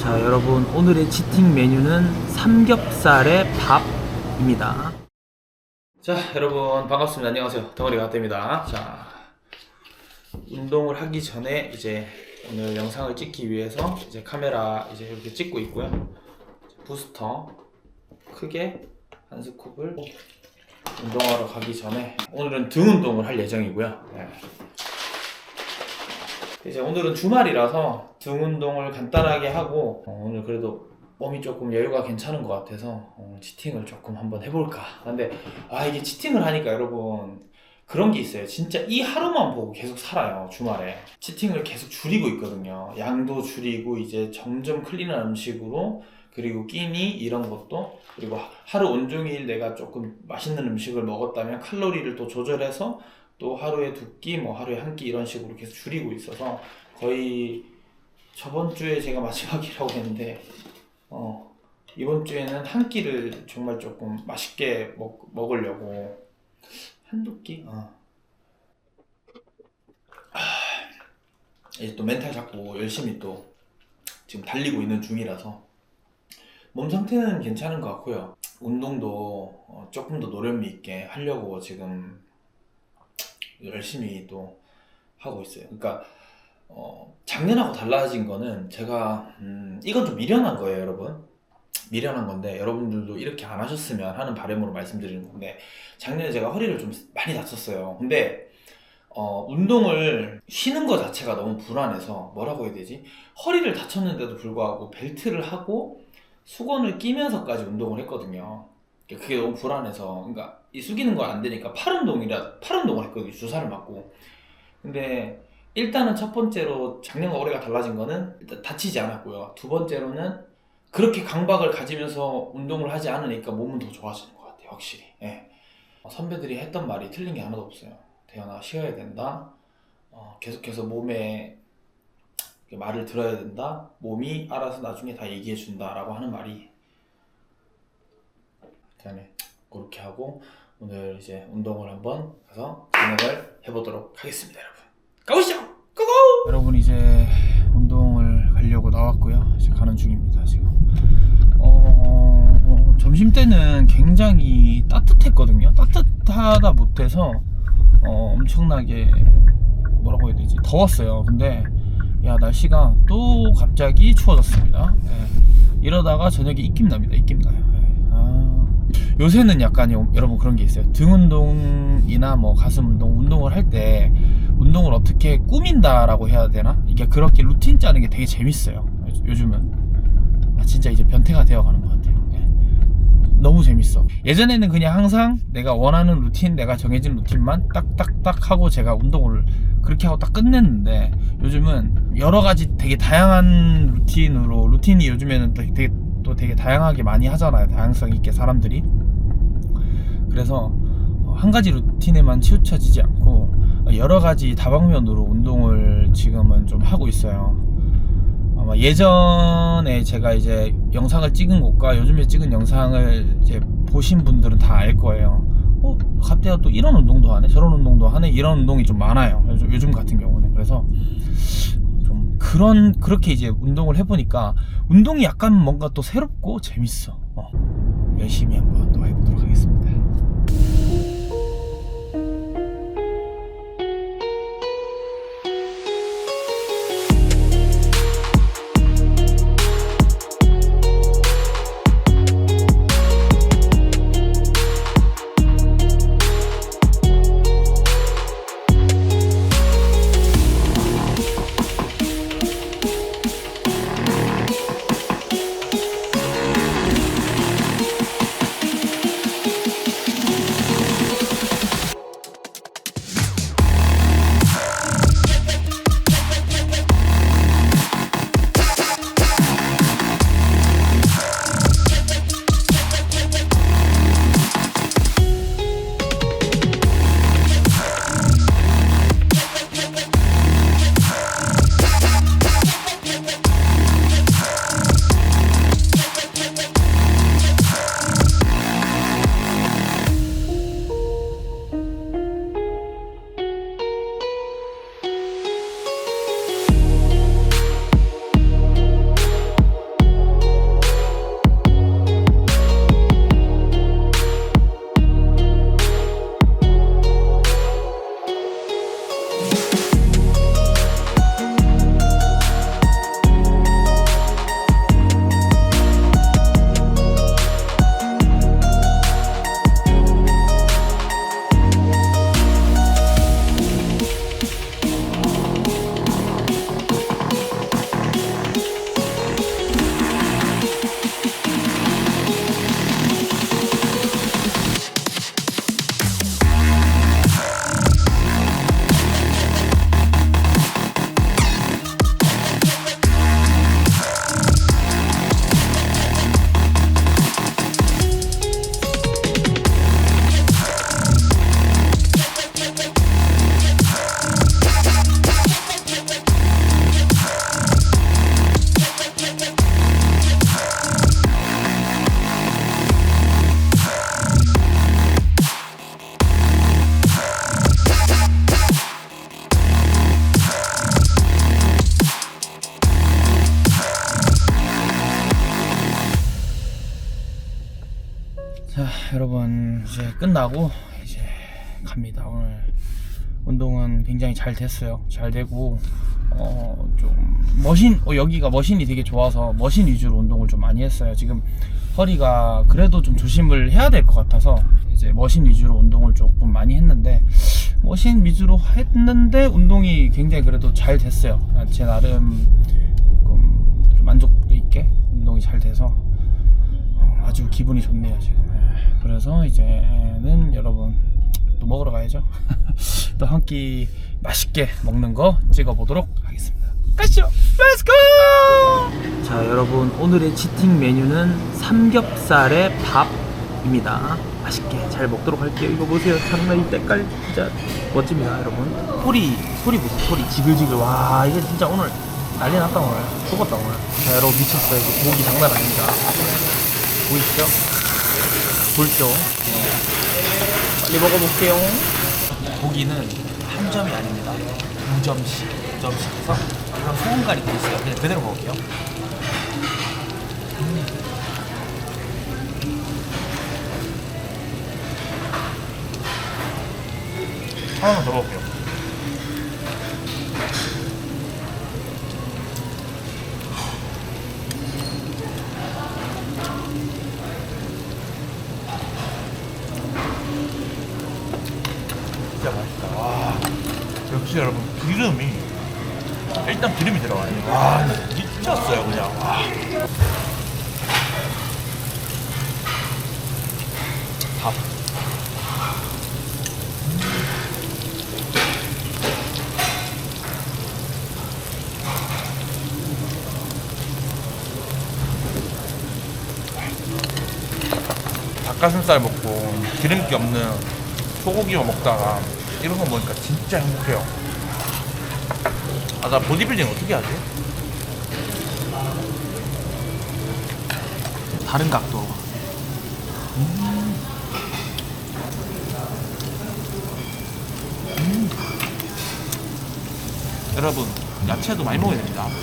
자, 여러분 오늘의 치팅 메뉴는 삼겹살의 밥입니다. 자, 여러분 반갑습니다. 안녕하세요. 덩어리 가입니다 자, 운동을 하기 전에 이제 오늘 영상을 찍기 위해서 이제 카메라 이제 이렇게 찍고 있고요. 부스터 크게 한 스쿱을 운동하러 가기 전에 오늘은 등 운동을 할 예정이고요. 네. 이제 오늘은 주말이라서 등 운동을 간단하게 하고 어, 오늘 그래도 몸이 조금 여유가 괜찮은 것 같아서 어, 치팅을 조금 한번 해볼까. 근데 아 이게 치팅을 하니까 여러분 그런 게 있어요. 진짜 이 하루만 보고 계속 살아요 주말에 치팅을 계속 줄이고 있거든요. 양도 줄이고 이제 점점 클린한 음식으로 그리고 끼니 이런 것도 그리고 하루 온종일 내가 조금 맛있는 음식을 먹었다면 칼로리를 또 조절해서 또 하루에 두 끼, 뭐 하루에 한 끼 이런 식으로 계속 줄이고 있어서 거의 저번 주에 제가 마지막이라고 했는데 어 이번 주에는 한 끼를 정말 조금 맛있게 먹, 먹으려고 한두 끼? 어. 아, 이제 또 멘탈 잡고 열심히 또 지금 달리고 있는 중이라서 몸 상태는 괜찮은 것 같고요. 운동도 어, 조금 더 노련미 있게 하려고 지금 열심히 또 하고 있어요. 그러니까 어, 작년하고 달라진 거는 제가 음, 이건 좀 미련한 거예요, 여러분. 미련한 건데 여러분들도 이렇게 안 하셨으면 하는 바람으로 말씀드리는 건데 작년에 제가 허리를 좀 많이 다쳤어요. 근데 어, 운동을 쉬는 거 자체가 너무 불안해서 뭐라고 해야 되지? 허리를 다쳤는데도 불구하고 벨트를 하고 수건을 끼면서까지 운동을 했거든요. 그게 너무 불안해서 그러니까 이 숙이는 거안 되니까 팔 운동이라 팔 운동을 했거든요. 주사를 맞고. 근데 일단은 첫 번째로 작년과 올해가 달라진 거는 일단 다치지 않았고요. 두 번째로는 그렇게 강박을 가지면서 운동을 하지 않으니까 몸은 더 좋아지는 것 같아요. 확실히. 예. 어, 선배들이 했던 말이 틀린 게 하나도 없어요. 태연아 쉬어야 된다. 어, 계속해서 몸에 말을 들어야 된다. 몸이 알아서 나중에 다 얘기해 준다 라고 하는 말이 그다음에 그렇게 하고 오늘 이제 운동을 한번 가서 진행을 해보도록 하겠습니다, 여러분. 가보시죠. 고고! 여러분 이제 운동을 가려고 나왔고요. 이제 가는 중입니다, 지금. 어, 점심 때는 굉장히 따뜻했거든요. 따뜻하다 못해서 어, 엄청나게 뭐라고 해야 되지? 더웠어요. 근데 야 날씨가 또 갑자기 추워졌습니다. 예. 이러다가 저녁에 입김 납니다. 입김 나요. 요새는 약간 요- 여러분 그런 게 있어요. 등 운동이나 뭐 가슴 운동, 운동을 할 때 운동을 어떻게 꾸민다라고 해야 되나? 이게 그렇게 루틴 짜는 게 되게 재밌어요. 요- 요즘은 아, 진짜 이제 변태가 되어가는 것 같아요. 예. 너무 재밌어. 예전에는 그냥 항상 내가 원하는 루틴, 내가 정해진 루틴만 딱딱딱 하고 제가 운동을 그렇게 하고 딱 끝냈는데 요즘은 여러 가지 되게 다양한 루틴으로 루틴이 요즘에는 또 되게 또 되게 다양하게 많이 하잖아요. 다양성 있게 사람들이. 그래서 한 가지 루틴에만 치우쳐지지 않고 여러 가지 다방면으로 운동을 지금은 좀 하고 있어요. 아마 예전에 제가 이제 영상을 찍은 것과 요즘에 찍은 영상을 이제 보신 분들은 다 알 거예요. 어, 갑자기 또 이런 운동도 하네, 저런 운동도 하네, 이런 운동이 좀 많아요. 요즘, 같은 경우는. 그래서 좀 그런, 그렇게 이제 운동을 해보니까 운동이 약간 뭔가 또 새롭고 재밌어. 어, 열심히 한번 이제 끝나고 이제 갑니다. 오늘 운동은 굉장히 잘 됐어요. 잘 되고 어 좀 머신 어, 여기가 머신이 되게 좋아서 머신 위주로 운동을 좀 많이 했어요. 지금 허리가 그래도 좀 조심을 해야 될 것 같아서 이제 머신 위주로 운동을 조금 많이 했는데 머신 위주로 했는데 운동이 굉장히 그래도 잘 됐어요. 제 나름 조금 좀 만족도 있게 운동이 잘 돼서 어, 아주 기분이 좋네요 지금. 예, 그래서 이제는 여러분 또 먹으러 가야죠. 또 한 끼 맛있게 먹는 거 찍어보도록 하겠습니다. 가시죠! 렛츠고 자 여러분 오늘의 치팅 메뉴는 삼겹살의 밥입니다. 맛있게 잘 먹도록 할게요. 이거 보세요. 장난 이 때깔. 진짜 멋집니다 여러분. 소리 소리 보세요. 소리. 지글지글. 와 이게 진짜 오늘 난리 났다 오늘. 죽었다 오늘. 자 여러분 미쳤어요. 이거 고기 장난 아닙니다 보이시죠? 볼죠? 빨리 먹어볼게요. 고기는 한 점이 아닙니다. 두 점씩, 두 점씩 해서 이런 소금갈이 돼 있어요. 그냥 그대로 먹을게요. 음. 하나만 더 먹을게요. 진짜 맛있다. 와, 역시 여러분 기름이 일단 기름이 들어가요. 와, 미쳤어요 그냥. 와. 밥. 닭가슴살 먹고 기름기 없는 소고기만 먹다가 이런 거 먹으니까 진짜 행복해요. 아, 나 보디빌딩 어떻게 하지? 다른 각도로. 음. 음. 여러분, 야채도 많이 먹어야 됩니다. 음.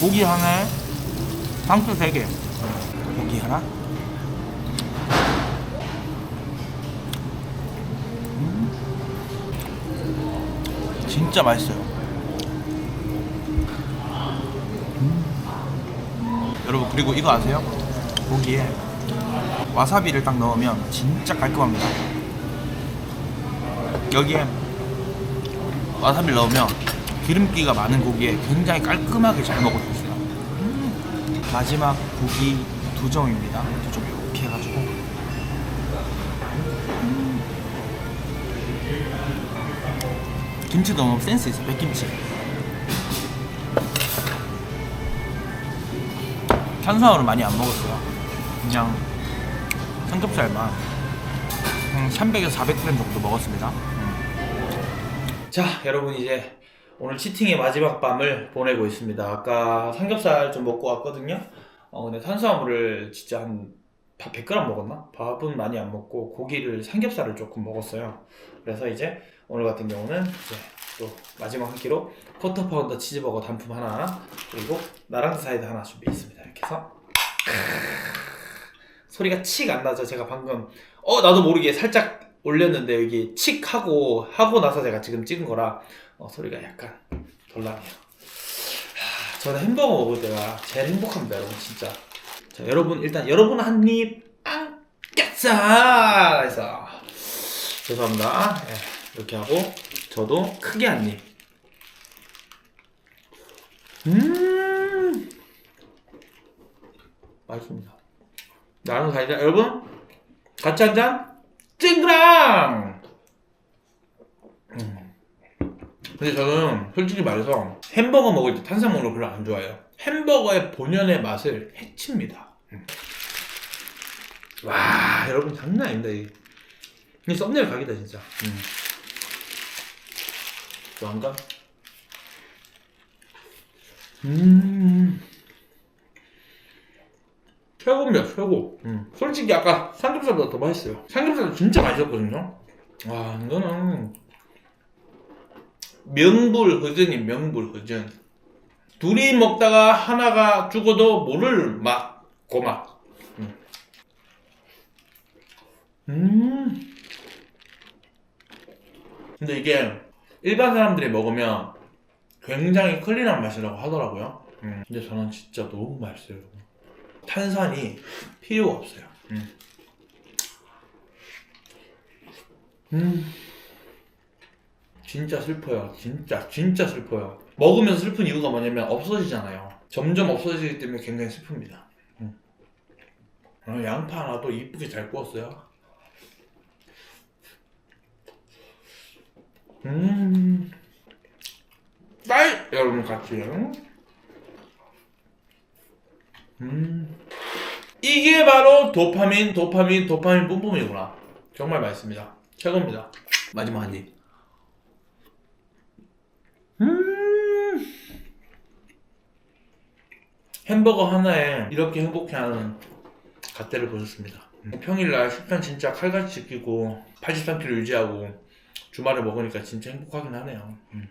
고기 하나에 상추 3개. 고기 하나. 진짜 맛있어요. 음. 여러분 그리고 이거 아세요? 고기에 와사비를 딱 넣으면 진짜 깔끔합니다. 여기에 와사비를 넣으면 기름기가 많은 고기에 굉장히 깔끔하게 잘 먹을 수 있어요. 음. 마지막 고기 두 점입니다. 좀 이렇게 해가지고 김치도 너무 센스 있어 백김치. 탄수화물을 많이 안 먹었어요. 그냥 삼겹살만 한 300에서 400g 정도 먹었습니다. 음. 자 여러분 이제 오늘 치팅의 마지막 밤을 보내고 있습니다. 아까 삼겹살 좀 먹고 왔거든요. 어 근데 탄수화물을 진짜 한 밥 100g 먹었나? 밥은 많이 안 먹고 고기를 삼겹살을 조금 먹었어요 그래서 이제 오늘 같은 경우는 이제 또 마지막 한 끼로 포터 파운더 치즈버거 단품 하나 그리고 나랑드 사이드 하나 준비했습니다. 이렇게 해서 소리가 칙 안 나죠? 제가 방금 어 나도 모르게 살짝 올렸는데 여기 칙 하고 하고 나서 제가 지금 찍은 거라 어, 소리가 약간 덜 나네요. 하, 저는 햄버거 먹을 때가 제일 행복합니다, 여러분 진짜. 자, 여러분 일단 여러분 한입 안겠사 해서 죄송합니다. 예, 이렇게 하고 저도 크게 한 입. 음, 맛있습니다. 나는 사이다 여러분 같이 한 잔. 찡그랑. 음. 근데 저는 솔직히 말해서 햄버거 먹을 때 탄수화물을 별로 안 좋아해요. 햄버거의 본연의 맛을 해칩니다. 음. 와 여러분 장난 아닙니다. 이. 이 썸네일 각이다 진짜. 음. 좋아한가? 음. 최고입니다, 최고. 음. 솔직히 아까 삼겹살보다 더 맛있어요. 삼겹살도 진짜 맛있었거든요. 와, 이거는 명불 허전이 명불 허전. 둘이 먹다가 하나가 죽어도 모를 맛, 고맛. 음. 음. 근데 이게 일반 사람들이 먹으면 굉장히 클린한 맛이라고 하더라고요. 음. 근데 저는 진짜 너무 맛있어요. 탄산이 필요가 없어요. 음. 음. 진짜 슬퍼요. 진짜 진짜 슬퍼요. 먹으면서 슬픈 이유가 뭐냐면 없어지잖아요. 점점 없어지기 때문에 굉장히 슬픕니다. 음. 아, 양파 하나도 이쁘게 잘 구웠어요. 음. 딸 여러분 같이. 음. 이게 바로 도파민, 도파민, 도파민 뿜뿜이구나. 정말 맛있습니다. 최고입니다. 마지막 한 입. 음. 햄버거 하나에 이렇게 행복해하는 갓대를 보셨습니다. 음. 평일날 식단 진짜 칼같이 지키고 83kg 유지하고 주말에 먹으니까 진짜 행복하긴 하네요. 음.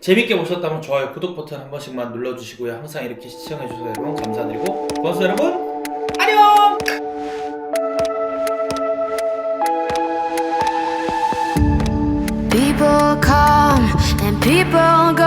재밌게 보셨다면 좋아요, 구독 버튼 한 번씩만 눌러주시고요. 항상 이렇게 시청해주셔서 여러분 감사드리고 고맙습니다 여러분 안녕! People come and people go